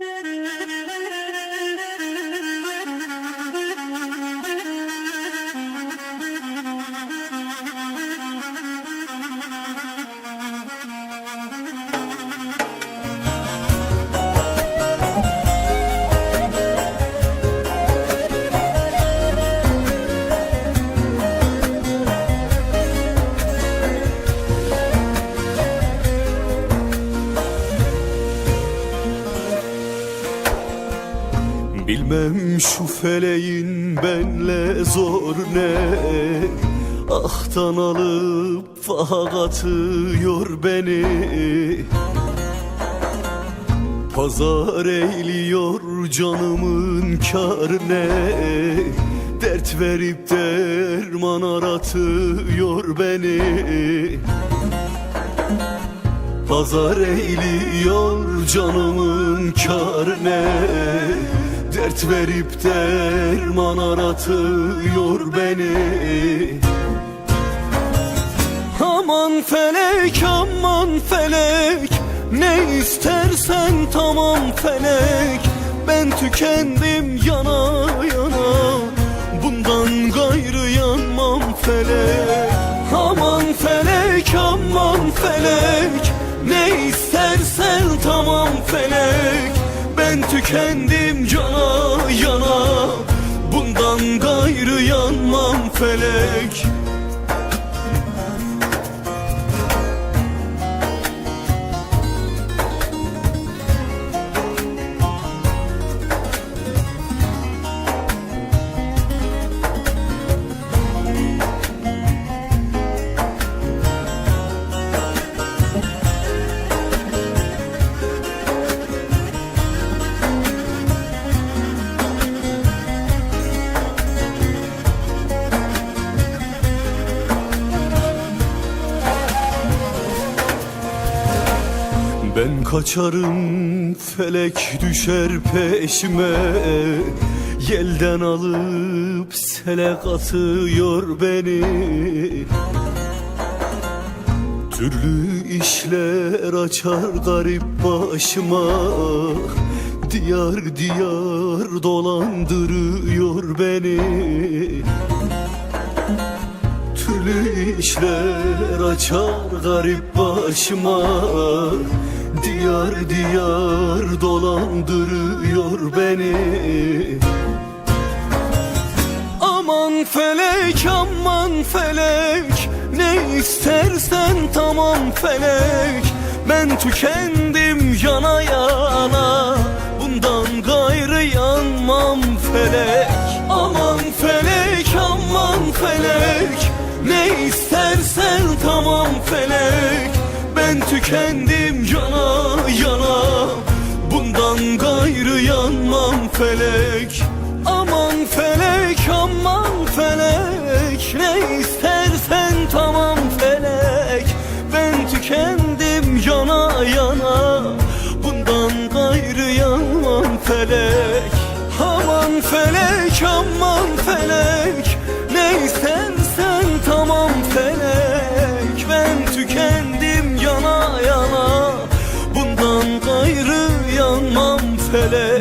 Mm-hmm. Bilmem şu feleğin benle zor ne. Ahtan alıp faha katıyor beni. Pazar eğliyor canımın kar ne. Dert verip derman aratıyor beni. Pazar eğliyor canımın kar ne Dert verip derman aratıyor beni. Aman felek aman felek Ne istersen tamam felek. Ben tükendim yana yana Bundan gayrı yanmam felek. Aman felek aman felek Ne istersen tamam felek Ben tükendim yana yana. Bundan gayrı yanmam felek Ben kaçarım felek düşer peşime. Yelden alıp sele katıyor beni. Türlü işler açar garip başıma. Diyar diyar dolandırıyor beni. Türlü işler açar garip başıma Diyar diyar dolandırıyor beni. Aman felek aman felek Ne istersen tamam felek. Ben tükendim yana yana Bundan gayrı yanmam felek. Aman felek aman felek Ne istersen tamam felek Ben tükendim yana yana. Bundan gayrı yanmam felek. Aman felek aman felek. Ne istersen tamam felek. Ben tükendim yana yana. Bundan gayrı yanmam felek yana